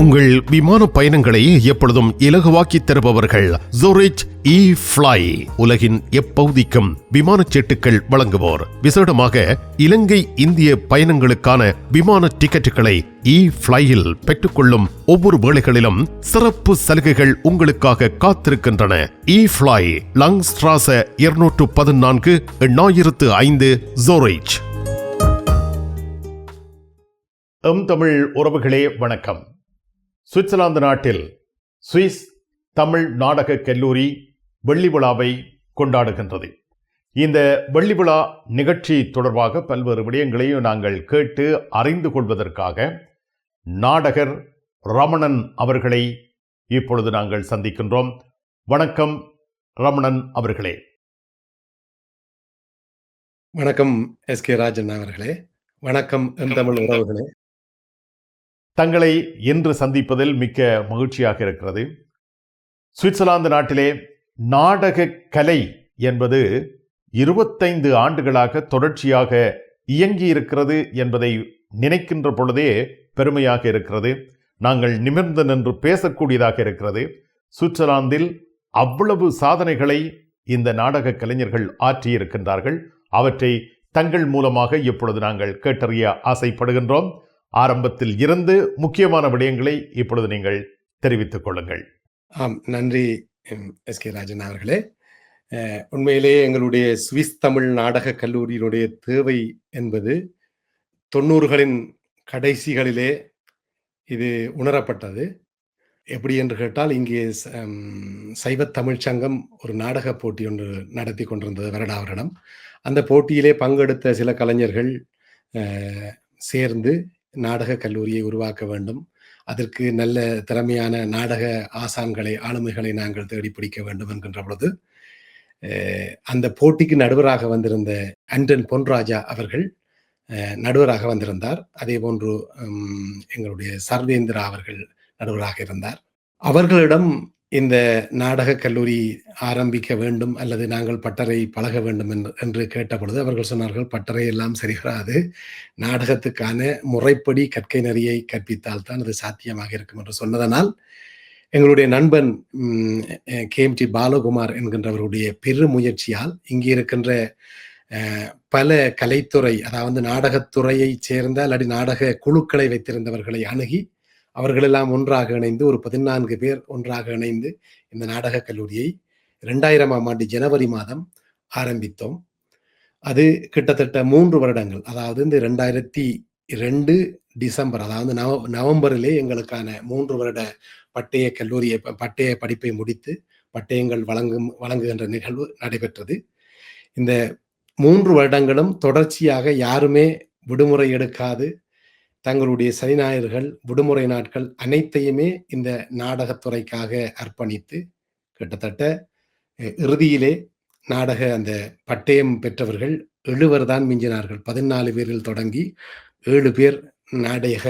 உங்கள் விமான பயணங்களை எப்பொழுதும் இலகுவாக்கி தருபவர்கள் ஜோரிச் இ ஃப்ளை உலகின் எப்பகுதிக்கும் விமான சீட்டுகள் வழங்குவோர். விசேடமாக இலங்கை இந்திய பயணங்களுக்கான விமான டிக்கெட்டுகளை e இ ஃப்ளையில் பெற்றுக்கொள்ளும் ஒவ்வொரு வேளைகளிலும் சிறப்பு சலுகைகள் உங்களுக்காக காத்திருக்கின்றன. இ ஃப்ளை லங் ஸ்ட்ராச இருநூற்று பதினான்கு எண்ணாயிரத்து ஐந்து ஜோரிச் எம் தமிழ் உறவுகளே வணக்கம். சுவிட்சர்லாந்து நாட்டில் சுவிஸ் தமிழ் நாடக கல்லூரி வெள்ளி விழாவை கொண்டாடுகின்றது. இந்த வெள்ளி விழா நிகழ்ச்சி தொடர்பாக பல்வேறு விடயங்களையும் நாங்கள் கேட்டு அறிந்து கொள்வதற்காக நாடகர் ரமணன் அவர்களை இப்பொழுது நாங்கள் சந்திக்கின்றோம். வணக்கம் ரமணன் அவர்களே. வணக்கம் எஸ் கே ராஜன் அவர்களே. வணக்கம் எம் தமிழ் உறவுகளே. தங்களை இன்று சந்திப்பதில் மிக்க மகிழ்ச்சியாக இருக்கிறது. சுவிட்சர்லாந்து நாட்டிலே நாடக கலை என்பது இருபத்தைந்து ஆண்டுகளாக தொடர்ச்சியாக இயங்கி இருக்கிறது என்பதை நினைக்கின்ற பொழுதே பெருமையாக இருக்கிறது. நாங்கள் நிமிர்ந்து நின்று பேசக்கூடியதாக இருக்கிறது. சுவிட்சர்லாந்தில் அவ்வளவு சாதனைகளை இந்த நாடக கலைஞர்கள் ஆற்றியிருக்கின்றார்கள். அவற்றை தங்கள் மூலமாக இப்பொழுது நாங்கள் கேட்டறிய ஆசைப்படுகின்றோம். ஆரம்பத்தில் இருந்து முக்கியமான விடயங்களை இப்பொழுது நீங்கள் தெரிவித்துக் கொள்ளுங்கள். ஆம் நன்றி எஸ் கே ராஜன் அவர்களே. உண்மையிலேயே எங்களுடைய சுவிஸ் தமிழ் நாடக கல்லூரியினுடைய தேவை என்பது தொண்ணூறுகளின் கடைசிகளிலே இது உணரப்பட்டது. எப்படி என்று கேட்டால் இங்கே சைவ தமிழ் சங்கம் ஒரு நாடக போட்டி ஒன்று நடத்தி கொண்டிருந்தது வருடா வருடம் அந்த போட்டியிலே பங்கெடுத்த சில கலைஞர்கள் சேர்ந்து நாடக கல்லூரியை உருவாக்க வேண்டும். அதற்கு நல்ல திறமையான நாடக ஆசான்களை ஆளுமைகளை நாங்கள் தேடி பிடிக்க வேண்டும் என்கின்ற பொழுது அந்த போட்டிக்கு நடுவராக வந்திருந்த அண்டன் பொன்ராஜா அவர்கள் நடுவராக வந்திருந்தார். அதே போன்று எங்களுடைய சர்வேந்திரா அவர்கள் நடுவராக இருந்தார். அவர்களிடம் இந்த நாடக கல்லூரி ஆரம்பிக்க வேண்டும் அல்லது நாங்கள் பட்டறை பழக வேண்டும் என்று கேட்ட பொழுது அவர்கள் சொன்னார்கள் பட்டறை எல்லாம் சரிவராது நாடகத்துக்கான முறைப்படி கற்கை நெறியை கற்பித்தால் தான் அது சாத்தியமாக இருக்கும் என்று சொன்னதனால் எங்களுடைய நண்பன் கே எம் டி பாலகுமார் என்கின்றவருடைய பெரு முயற்சியால் இங்கே இருக்கின்ற பல கலைத்துறை அதாவது நாடகத்துறையை சேர்ந்த அல்லது நாடக குழுக்களை வைத்திருந்தவர்களை அணுகி அவர்களெல்லாம் ஒன்றாக இணைந்து ஒரு பதினான்கு பேர் ஒன்றாக இணைந்து இந்த நாடகக் கல்லூரியை இரண்டாயிரமாம் ஆண்டு ஜனவரி மாதம் ஆரம்பித்தோம். அது கிட்டத்தட்ட மூன்று வருடங்கள். அதாவது இந்த ரெண்டாயிரத்தி ரெண்டு டிசம்பர் அதாவது நவ நவம்பரிலே எங்களுக்கான மூன்று வருட பட்டய கல்லூரியை பட்டய படிப்பை முடித்து பட்டயங்கள் வழங்கும் வழங்குகின்ற நிகழ்வு நடைபெற்றது. இந்த மூன்று வருடங்களும் தொடர்ச்சியாக யாருமே விடுமுறை எடுக்காது தங்களுடைய சனி ஞாயிறுகள் விடுமுறை நாட்கள் அனைத்தையுமே இந்த நாடகத்துறைக்காக அர்ப்பணித்து கிட்டத்தட்ட இறுதியிலே நாடக அந்த பட்டயம் பெற்றவர்கள் எழுவர் தான் மிஞ்சினார்கள். பதினாலு பேரில் தொடங்கி ஏழு பேர் நாடக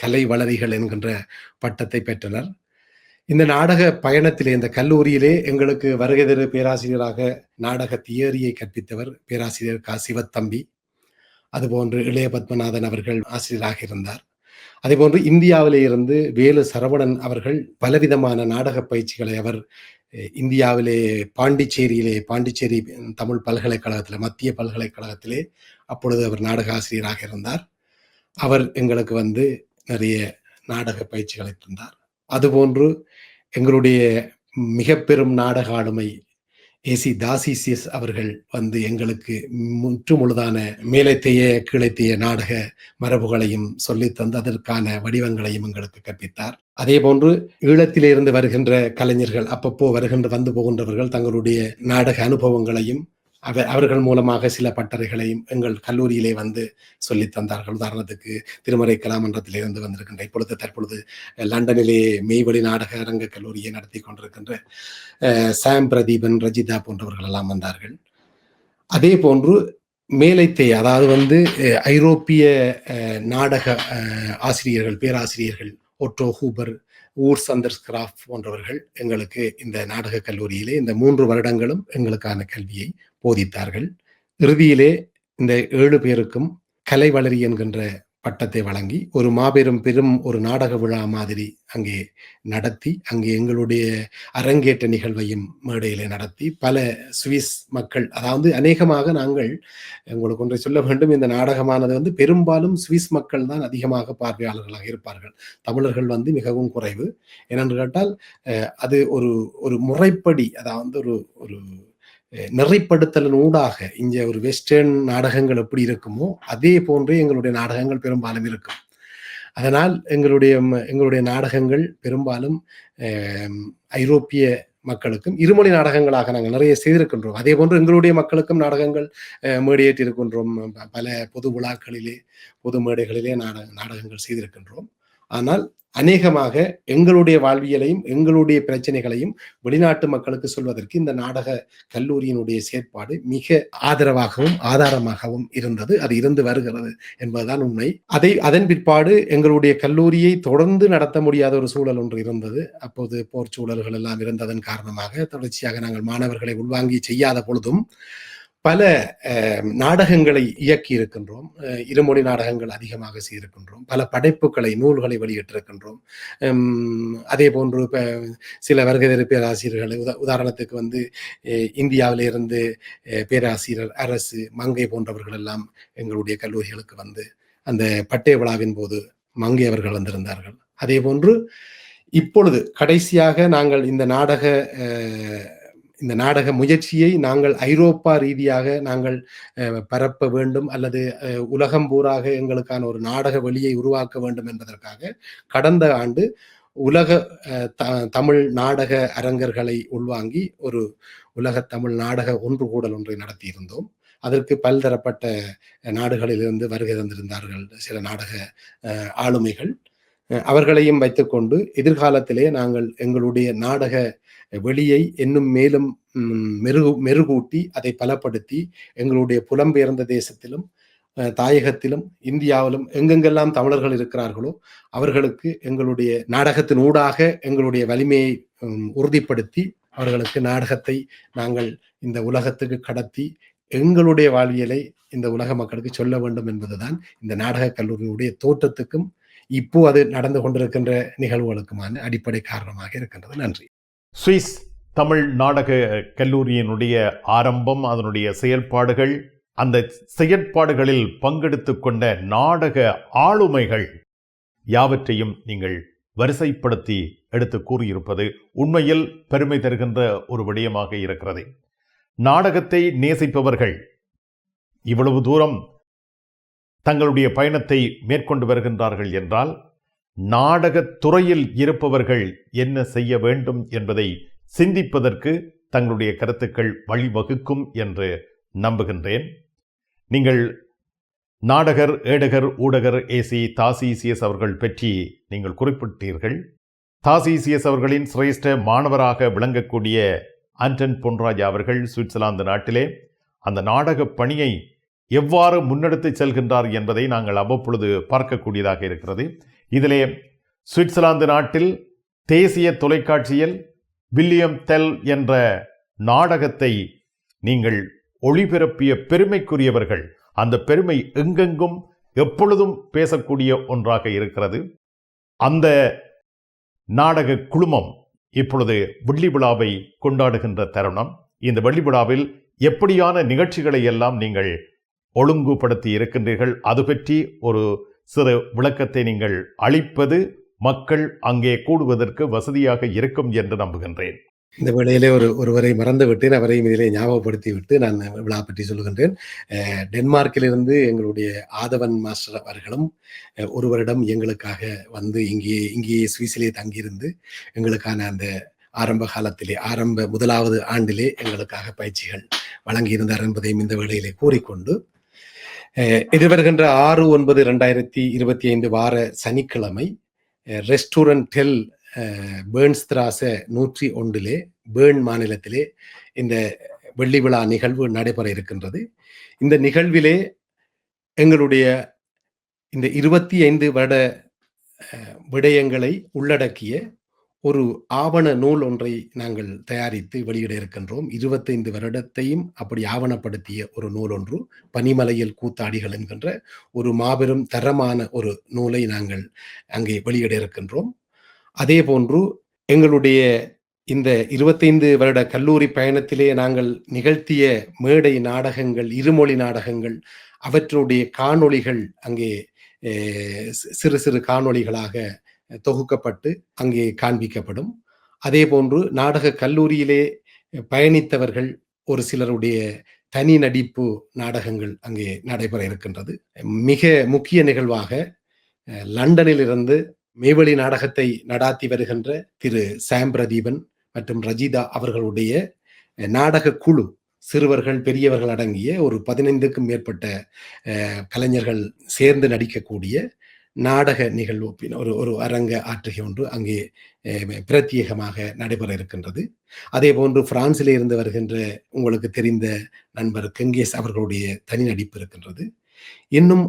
கலை வளரிகள் என்கின்ற பட்டத்தை பெற்றனர். இந்த நாடக பயணத்திலே இந்த கல்லூரியிலே எங்களுக்கு வருகை தரு பேராசிரியராக நாடக தியரியை கற்பித்தவர் பேராசிரியர் கா. சிவத்தம்பி. அதுபோன்று இளைய பத்மநாதன் அவர்கள் ஆசிரியராக இருந்தார். அதேபோன்று இந்தியாவிலே இருந்து வேலு சரவணன் அவர்கள் பலவிதமான நாடக பயிற்சிகளை அவர் இந்தியாவிலே பாண்டிச்சேரியிலே பாண்டிச்சேரி தமிழ் பல்கலைக்கழகத்தில் மத்திய பல்கலைக்கழகத்திலே அப்பொழுது அவர் நாடக ஆசிரியராக இருந்தார். அவர் எங்களுக்கு வந்து நிறைய நாடக பயிற்சிகளை தந்தார். அதுபோன்று எங்களுடைய மிக பெரும் நாடக ஆளுமை ஏசி தாசிசியஸ் அவர்கள் வந்து எங்களுக்கு முற்றுமுழுதான மேலத்தைய கீழைத்தைய நாடக மரபுகளையும் சொல்லி தந்து அதற்கான வடிவங்களையும் எங்களுக்கு கற்பித்தார். அதே போன்று ஈழத்திலிருந்து வருகின்ற கலைஞர்கள் அப்பப்போ வருகின்ற வந்து போகின்றவர்கள் தங்களுடைய நாடக அனுபவங்களையும் அவர் அவர்கள் மூலமாக சில பட்டறைகளையும் எங்கள் கல்லூரியிலே வந்து சொல்லி தந்தார்கள். உதாரணத்துக்கு திருமறை கலாமன்றத்திலிருந்து வந்திருக்கின்ற இப்பொழுது தற்பொழுது லண்டனிலே மெய்வழி நாடக அரங்க கல்லூரியை நடத்தி கொண்டிருக்கின்ற சாம் பிரதீபன் ரஜிதா போன்றவர்கள் எல்லாம் வந்தார்கள். அதே போன்று மேலைத்தே அதாவது வந்து ஐரோப்பிய நாடக ஆசிரியர்கள் பேராசிரியர்கள் ஒட்டோ ஹூபர் ஊர் சந்தர்ஸ் ஸ்கிராஃப் போன்றவர்கள் எங்களுக்கு இந்த நாடக கல்லூரியிலே இந்த மூன்று வருடங்களும் எங்களுக்கான கல்வியை போதித்தார்கள். இறுதியிலே இந்த ஏழு பேருக்கும் கலை வளரி என்கின்ற பட்டத்தை வழங்கி ஒரு மாபெரும் பெரும் ஒரு நாடக விழா மாதிரி அங்கே நடத்தி அங்கே எங்களுடைய அரங்கேற்ற நிகழ்வையும் மேடையிலே நடத்தி பல சுவிஸ் மக்கள் அதாவது அநேகமாக நாங்கள் உங்களுக்கு ஒன்றை சொல்ல வேண்டும் இந்த நாடகமானது வந்து பெரும்பாலும் சுவிஸ் மக்கள் தான் அதிகமாக பார்வையாளர்களாக இருப்பார்கள். தமிழர்கள் வந்து மிகவும் குறைவு. ஏனென்று கேட்டால் அது ஒரு ஒரு முறைப்படி அதாவது ஒரு ஒரு நெறிப்படுத்தலின் ஊடாக இங்க ஒரு வெஸ்டர்ன் நாடகங்கள் எப்படி இருக்குமோ அதே போன்றே எங்களுடைய நாடகங்கள் பெரும்பாலும் இருக்கும். அதனால் எங்களுடைய எங்களுடைய நாடகங்கள் பெரும்பாலும் ஐரோப்பிய மக்களுக்கும் இருமொழி நாடகங்களாக நாங்கள் நிறைய செய்திருக்கின்றோம். அதே போன்று எங்களுடைய மக்களுக்கும் நாடகங்கள் அஹ், மேடையேற்றி இருக்கின்றோம் பல பொது விழாக்களிலே பொது மேடைகளிலே நாடக நாடகங்கள் செய்திருக்கின்றோம். ஆனால் அநேகமாக எங்களுடைய வாழ்வியலையும் எங்களுடைய பிரச்சனைகளையும் வெளிநாட்டு மக்களுக்கு சொல்வதற்கு இந்த நாடக கல்லூரியினுடைய செயற்பாடு மிக ஆதரவாகவும் ஆதாரமாகவும் இருந்தது. அது இருந்து வருகிறது என்பதுதான் உண்மை. அதை அதன் பிற்பாடு எங்களுடைய கல்லூரியை தொடர்ந்து நடத்த முடியாத ஒரு சூழல் ஒன்று இருந்தது. அப்போது போர் சூழல்கள் எல்லாம் இருந்ததன் காரணமாக தொடர்ச்சியாக நாங்கள் மாணவர்களை உள்வாங்கி செய்யாத பொழுதும் பல நாடகங்களை இயக்கி இருக்கின்றோம். இருமொழி நாடகங்கள் அதிகமாக செய்திருக்கின்றோம். பல படைப்புகளை நூல்களை வெளியிட்டிருக்கின்றோம். அதே போன்று இப்போ சில வருகை பேராசிரியர்கள் உதா உதாரணத்துக்கு வந்து இந்தியாவிலிருந்து பேராசிரியர் அரசு மங்கை போன்றவர்கள் எல்லாம் எங்களுடைய கல்லூரிகளுக்கு வந்து அந்த பட்டய விழாவின் போது மங்கை அவர்கள் வந்திருந்தார்கள். அதே போன்று இப்பொழுது கடைசியாக நாங்கள் இந்த நாடக இந்த நாடக முயற்சியை நாங்கள் ஐரோப்பா ரீதியாக நாங்கள் பரப்ப வேண்டும் அல்லது உலகம் பூராக எங்களுக்கான ஒரு நாடக வழியை உருவாக்க வேண்டும் என்பதற்காக கடந்த ஆண்டு உலக த- தமிழ் நாடக அரங்கர்களை உள்வாங்கி ஒரு உலக தமிழ் நாடக ஒன்று கூடல் ஒன்றை நடத்தியிருந்தோம். அதற்கு பல்தரப்பட்ட நாடுகளிலிருந்து வருகை தந்திருந்தார்கள் சில நாடக ஆளுமைகள். அவர்களையும் வைத்துக்கொண்டு எதிர்காலத்திலே நாங்கள் எங்களுடைய நாடக வெளியை இன்னும் மேலும் மெருகு மெருகூட்டி அதை பலப்படுத்தி எங்களுடைய புலம்பெயர்ந்த தேசத்திலும் தாயகத்திலும் இந்தியாவிலும் எங்கெங்கெல்லாம் தமிழர்கள் இருக்கிறார்களோ அவர்களுக்கு எங்களுடைய நாடகத்தின் ஊடாக எங்களுடைய வலிமையை உறுதிப்படுத்தி அவர்களுக்கு நாடகத்தை நாங்கள் இந்த உலகத்துக்கு கடத்தி எங்களுடைய வாழ்வியலை இந்த உலக மக்களுக்கு சொல்ல வேண்டும் என்பதுதான் இந்த நாடக கல்லூரியினுடைய தோற்றத்துக்கும் இப்போ அது நடந்து கொண்டிருக்கின்ற நிகழ்வுகளுக்குமான அடிப்படை காரணமாக இருக்கின்றது. நன்றி. சுவிஸ் தமிழ் நாடக கல்லூரியினுடைய ஆரம்பம் அதனுடைய செயல்பாடுகள் அந்த செயற்பாடுகளில் பங்கெடுத்து கொண்ட நாடக ஆளுமைகள் யாவற்றையும் நீங்கள் வரிசைப்படுத்தி எடுத்து கூறியிருப்பது உண்மையில் பெருமை தருகின்ற ஒரு விடயமாக இருக்கிறது. நாடகத்தை நேசிப்பவர்கள் இவ்வளவு தூரம் தங்களுடைய பயணத்தை மேற்கொண்டு வருகின்றார்கள் என்றால் நாடகத் துறையில் இருப்பவர்கள் என்ன செய்ய வேண்டும் என்பதை சிந்திப்பதற்கு தங்களுடைய கருத்துக்கள் வழிவகுக்கும் என்று நம்புகின்றேன். நீங்கள் நாடகர் ஏடகர் ஊடகர் ஏசி தாசிசிஎஸ் அவர்கள் பற்றி நீங்கள் குறிப்பிட்டீர்கள். தாசிசிஎஸ் அவர்களின் சிரேஷ்ட மாணவராக விளங்கக்கூடிய ஆண்டன் பொன்ராஜா அவர்கள் சுவிட்சர்லாந்து நாட்டிலே அந்த நாடக பணியை எவ்வாறு முன்னெடுத்து செல்கின்றார் என்பதை நாங்கள் அவ்வப்பொழுது பார்க்கக்கூடியதாக இருக்கிறது. இதிலே சுவிட்சர்லாந்து நாட்டில் தேசிய தொலைக்காட்சியில் வில்லியம் தெல் என்ற நாடகத்தை நீங்கள் ஒளிபரப்பிய பெருமைக்குரியவர்கள் அந்த பெருமை எங்கெங்கும் எப்பொழுதும் பேசக்கூடிய ஒன்றாக இருக்கிறது. அந்த நாடக குழுமம் இப்பொழுது வெள்ளி விழாவை கொண்டாடுகின்ற தருணம். இந்த வெள்ளி விழாவில் எப்படியான நிகழ்ச்சிகளை எல்லாம் நீங்கள் ஒழுங்குபடுத்தி இருக்கின்றீர்கள் அது பற்றி ஒரு சிறு விளக்கத்தை நீங்கள் அளிப்பது மக்கள் அங்கே கூடுவதற்கு வசதியாக இருக்கும் என்று நம்புகின்றேன். இந்த வேளையிலே ஒரு ஒருவரை மறந்து விட்டேன் அவரையும் இதிலே ஞாபகப்படுத்தி விட்டு நான் விழா பற்றி சொல்லுகின்றேன். டென்மார்க்கிலிருந்து எங்களுடைய ஆதவன் மாஸ்டர் அவர்களும் ஒரு வருடம் எங்களுக்காக வந்து இங்கே இங்கேயே சுவிஸிலே தங்கியிருந்து எங்களுக்கான அந்த ஆரம்ப காலத்திலே ஆரம்ப முதலாவது ஆண்டிலே எங்களுக்காக பயிற்சிகள் வழங்கியிருந்தார் என்பதையும் இந்த வேளையிலே கூறிக்கொண்டு எதிர்வருகின்ற ஆறு ஒன்பது ரெண்டாயிரத்தி இருபத்தி ஐந்து வார சனிக்கிழமை ரெஸ்டாரண்ட் டெல் பேர்ன்ஸ் திராச நூற்றி ஒன்றிலே பேர்ன் மாநிலத்திலே இந்த வெள்ளி விழா நிகழ்வு நடைபெற இருக்கின்றது. இந்த நிகழ்விலே எங்களுடைய இந்த இருபத்தி ஐந்து வருட விடயங்களை உள்ளடக்கிய ஒரு ஆவண நூல் ஒன்றை நாங்கள் தயாரித்து வெளியிட இருக்கின்றோம். இருபத்தைந்து வருடத்தையும் அப்படி ஆவணப்படுத்திய ஒரு நூல் ஒன்று பனிமலையில் கூத்தாடிகள் என்கின்ற ஒரு மாபெரும் தரமான ஒரு நூலை நாங்கள் அங்கே வெளியிட இருக்கின்றோம். அதே போன்று எங்களுடைய இந்த இருபத்தைந்து வருட கல்லூரி பயணத்திலே நாங்கள் நிகழ்த்திய மேடை நாடகங்கள் இருமொழி நாடகங்கள் அவற்றுடைய காணொளிகள் அங்கே சிறு சிறு காணொளிகளாக தொகுக்கப்பட்டு அங்கே காண்பிக்கப்படும். அதே போன்று நாடக கல்லூரியிலே பயணித்தவர்கள் ஒரு சிலருடைய தனி நடிப்பு நாடகங்கள் அங்கே நடைபெற இருக்கின்றது. மிக முக்கிய நிகழ்வாக லண்டனிலிருந்து லண்டனில் இருந்து மேவெளி நாடகத்தை நடாத்தி வருகின்ற திரு சாம் பிரதீபன் மற்றும் ரஜிதா அவர்களுடைய நாடக குழு சிறுவர்கள் பெரியவர்கள் அடங்கிய ஒரு பதினைந்துக்கும் மேற்பட்ட கலைஞர்கள் சேர்ந்து நடிக்கக்கூடிய நாடக நிகழ்வு ஒரு ஒரு அரங்க ஆற்றுகை ஒன்று அங்கே பிரத்யேகமாக நடைபெற இருக்கின்றது. அதே போன்று பிரான்சில் இருந்து வருகின்ற உங்களுக்கு தெரிந்த நண்பர் கெங்கேஸ் அவர்களுடைய தனி நடிப்பு இருக்கின்றது. இன்னும்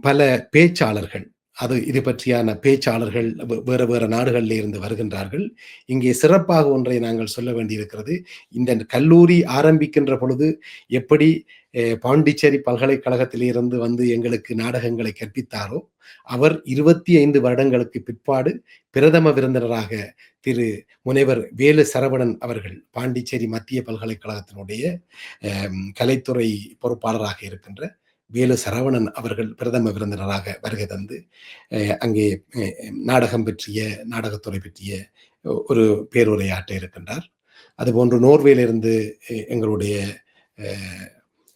பல பேச்சாளர்கள் அது இது பற்றியான பேச்சாளர்கள் வேறு வேறு நாடுகளில் இருந்து வருகின்றார்கள். இங்கே சிறப்பாக ஒன்றை நாங்கள் சொல்ல வேண்டியிருக்கிறது. இந்த கல்லூரி ஆரம்பிக்கின்ற பொழுது எப்படி பாண்டிச்சேரி பல்கலைக்கழகத்திலிருந்து வந்து எங்களுக்கு நாடகங்களை கற்பித்தாரோ அவர் இருபத்தி ஐந்து வருடங்களுக்கு பிற்பாடு பிரதம விருந்தினராக திரு முனைவர் வேலு சரவணன் அவர்கள் பாண்டிச்சேரி மத்திய பல்கலைக்கழகத்தினுடைய கலைத்துறை பொறுப்பாளராக இருக்கின்ற வேலு சரவணன் அவர்கள் பிரதம விருந்தினராக வருகை தந்து அங்கே நாடகம் பற்றிய நாடகத்துறை பற்றிய ஒரு பேருரையாற்ற இருக்கின்றார். அதுபோன்று நோர்வேலிருந்து எங்களுடைய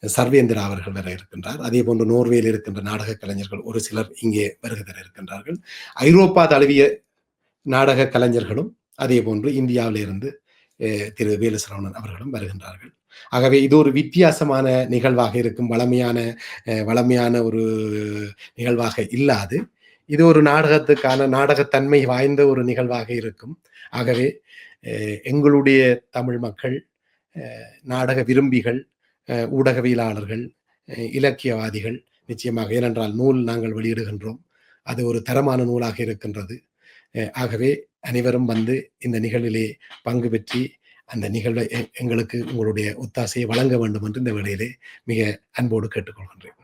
சர்வேந்திரா அவர்கள் வர இருக்கின்றார். அதே போன்று நோர்வேயில் இருக்கின்ற நாடக கலைஞர்கள் ஒரு சிலர் இங்கே வருகை தர இருக்கின்றார்கள். ஐரோப்பா தழுவிய நாடக கலைஞர்களும் அதே போன்று இந்தியாவிலிருந்து திரு வேலு சரவணன் அவர்களும் வருகின்றார்கள். ஆகவே இது ஒரு வித்தியாசமான நிகழ்வாக இருக்கும். வளமையான அஹ், வளமையான ஒரு நிகழ்வாக இல்லாது இது ஒரு நாடகத்துக்கான நாடகத்தன்மை வாய்ந்த ஒரு நிகழ்வாக இருக்கும். ஆகவே அஹ், எங்களுடைய தமிழ் மக்கள் அஹ், நாடக விரும்பிகள் அஹ், ஊடகவியலாளர்கள் அஹ், இலக்கியவாதிகள் நிச்சயமாக ஏனென்றால் நூல் நாங்கள் வெளியிடுகின்றோம். அது ஒரு தரமான நூலாக இருக்கின்றது. அஹ், ஆகவே அனைவரும் வந்து இந்த நிகழ்விலே பங்கு பெற்றி அந்த நிகழ்வை எங்களுக்கு உங்களுடைய ஒத்தாசையை வழங்க வேண்டும் என்று இந்த வேளையிலே மிக அன்போடு கேட்டுக்கொள்கின்றேன்.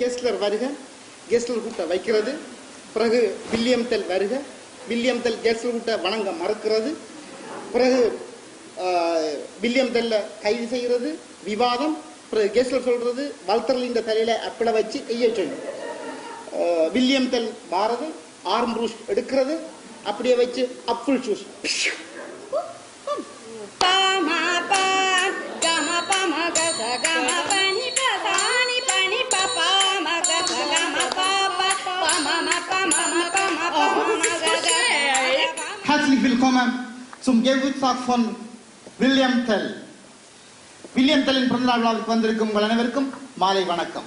கெஸ்லர் வருக கெஸ்டல் கூட்ட வைக்கிறது. பிறகு வில்லியம் தெல் வருக. வில்லியம் தெல் கெஸ்டல் கூட்ட வணங்க மறுக்கிறது. பிறகு வில்லியம் தெல்ல கைது செய்கிறது. விவாதம். பிறகு கெஸ்டல் சொல்றது வல்தர்லின் தலையில அப்பள வச்சு கையை சொல்லும் வில்லியம் தெல் மாறது ஆர்ம் ரூஸ் எடுக்கிறது. அப்படியே வச்சு apple juice willkommen zum Geburtstag von William Tell. William தெல்லின் பிறந்தநாள் விழாவுக்கு வந்திருக்கும் உங்கள் அனைவருக்கும் மாலை வணக்கம்.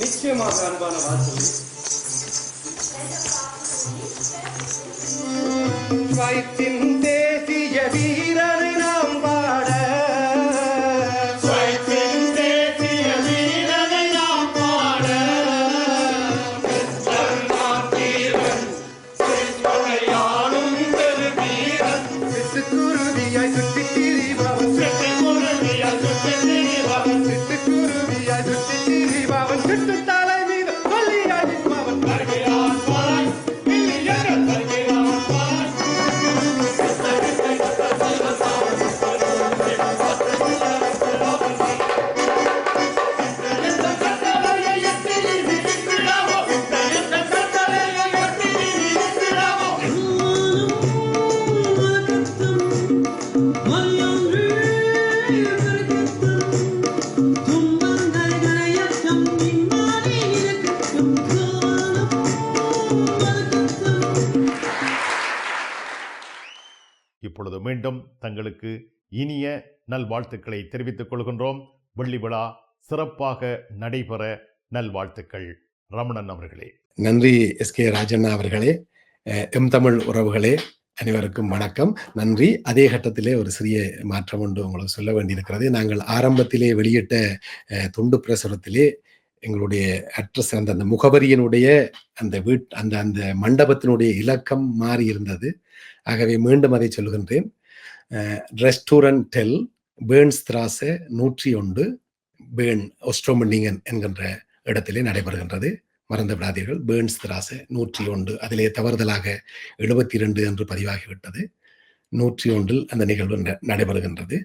நிச்சயமாக அன்பான வாசல் ஸ்வைத்தின் நல்வாழ்த்துக்களை தெரிவித்துக் கொள்கின்றோம். வெள்ளி விழா சிறப்பாக நடைபெற நல்வாழ்த்துக்கள். ரமணன் அவர்களே. நன்றி எஸ் கே ராஜண்ணா அவர்களே. எம் தமிழ் உறவுகளே அனைவருக்கும் வணக்கம். நன்றி. அதே கட்டத்திலே ஒரு சிறிய மாற்றம் ஒன்று உங்களுக்கு சொல்ல வேண்டியிருக்கிறது. நாங்கள் ஆரம்பத்திலே வெளியிட்ட துண்டு பிரசுரத்திலே எங்களுடைய அட்ரஸ் அந்த அந்த முகவரியினுடைய அந்த வீட் அந்த அந்த மண்டபத்தினுடைய இலக்கம் மாறி இருந்தது ஆகவே மீண்டும் அதை சொல்கின்றேன். ரெஸ்டூரண்ட் டெல் பேர்ன்ஸ் திராசே நூற்றி ஒன்று பேர்ன் ஒஸ்ட்ரோமண்டிங்கன் என்கின்ற இடத்திலே நடைபெறுகின்றது. மறந்து விடாதீர்கள். பேர்ன்ஸ் திராசே நூற்றி ஒன்று அதிலே தவறுதலாக எழுபத்தி இரண்டு என்று பதிவாகிவிட்டது. நூற்றி ஒன்றில் அந்த நிகழ்வு ந- நடைபெறுகின்றது.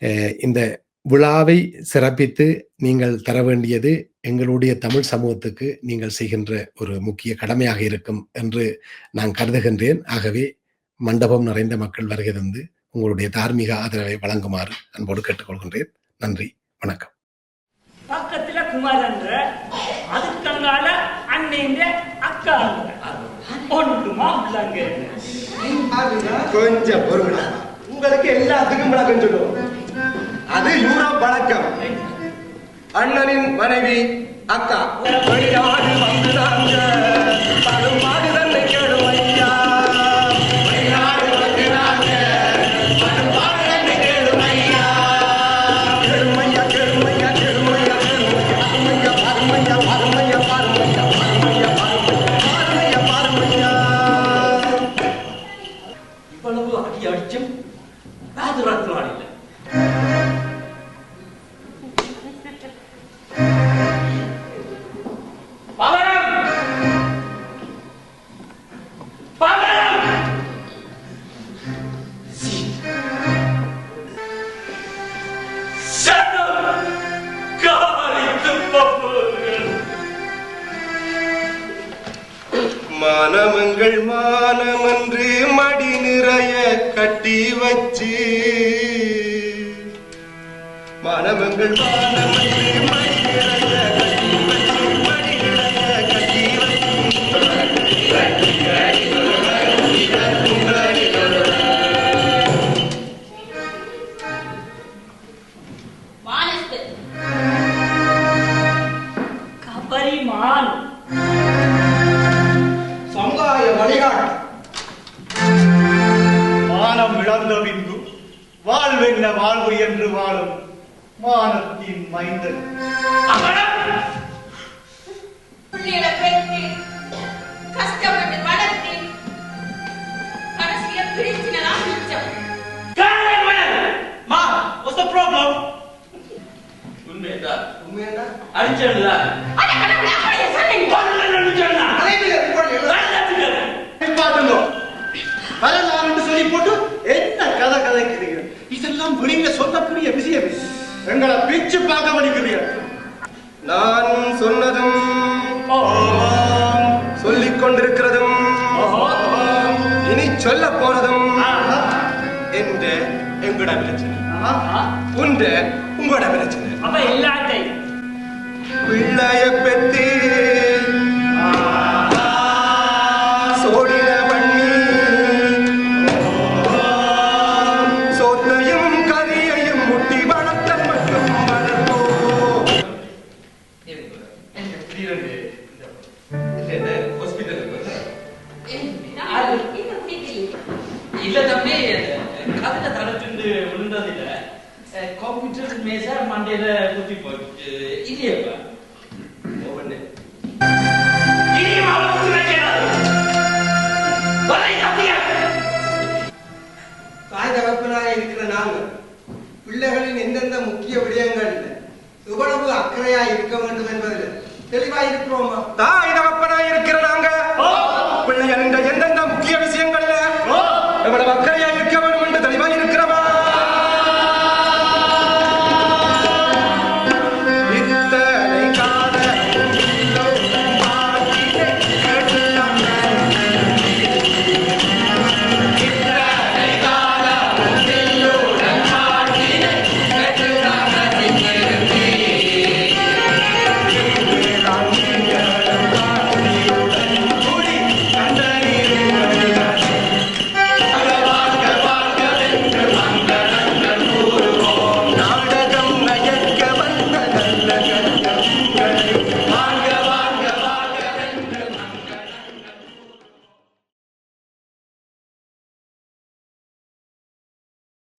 Eh, இந்த விழாவை சிறப்பித்து நீங்கள் தர வேண்டியது எங்களுடைய தமிழ் சமூகத்துக்கு நீங்கள் செய்கின்ற ஒரு முக்கிய கடமையாக இருக்கும் என்று நான் கருதுகின்றேன். ஆகவே மண்டபம் நிறைந்த மக்கள் வருகை தந்து உங்களுடைய தார்மீக ஆதரவை வழங்குமாறு அன்போடு கேட்டுக்கொள்கின்றேன். நன்றி வணக்கம். பக்கத்துல குமாரன்ற அதுக்கங்கால அண்ணேந்த அக்கா ஒன்றுமா உள்ளங்க கொஞ்சம் உங்களுக்கு எல்லாத்துக்கும் விளக்கம் சொல்லுவோம். அது யூரோப் வழக்கம். அண்ணனின் மனைவி அக்கா. வந்துதாங்க. மானமங்கள் மானமன்று மடி நிறைய கட்டி வச்சு. மானமங்கள் மானமன்று மடி நிறைய கட்டி வச்சு. மடி நிறைய கட்டி வச்சு. கபரிமான். வழிகாட்டு. மானம் இழந்த பின்பு வாழ்வென்ன வாழ்வு என்று வாழும் மானத்தின் மைந்தன். கஷ்டப்பட்டு வளர்த்து கடைசியில பிரிச்சினதான் மிச்சம் மா உண்மையா அட கடவுளே அப்படியே நிப்பாட்டுங்க வரலாறு என்று சொல்லி போட்டு என்ன கதை கதைக்கிறீர்கள் இதெல்லாம் வெளியில சொல்லக்கூடிய விஷயம். எங்களை பிச்சு பார்க்க வலிக்கிறீர்கள் நான் சொன்னதும் சொல்லிக் கொண்டிருக்கிறதும் இனி சொல்ல போறதும் என்ற எங்கட பிரச்சனை? உண்ட உங்களோட பிரச்சனை. அப்ப எல்லாத்தையும். பிள்ளைய பெத்தி மண்டையில குத்தி போச்சு இல்லையப்பா தாய் தகப்பனாக இருக்கிற நாங்கள் பிள்ளைகளின் எந்தெந்த முக்கிய விடயங்கள் எவ்வளவு அக்கறையா இருக்க வேண்டும் என்பதில் தெளிவா இருக்கிறோமா. தாய்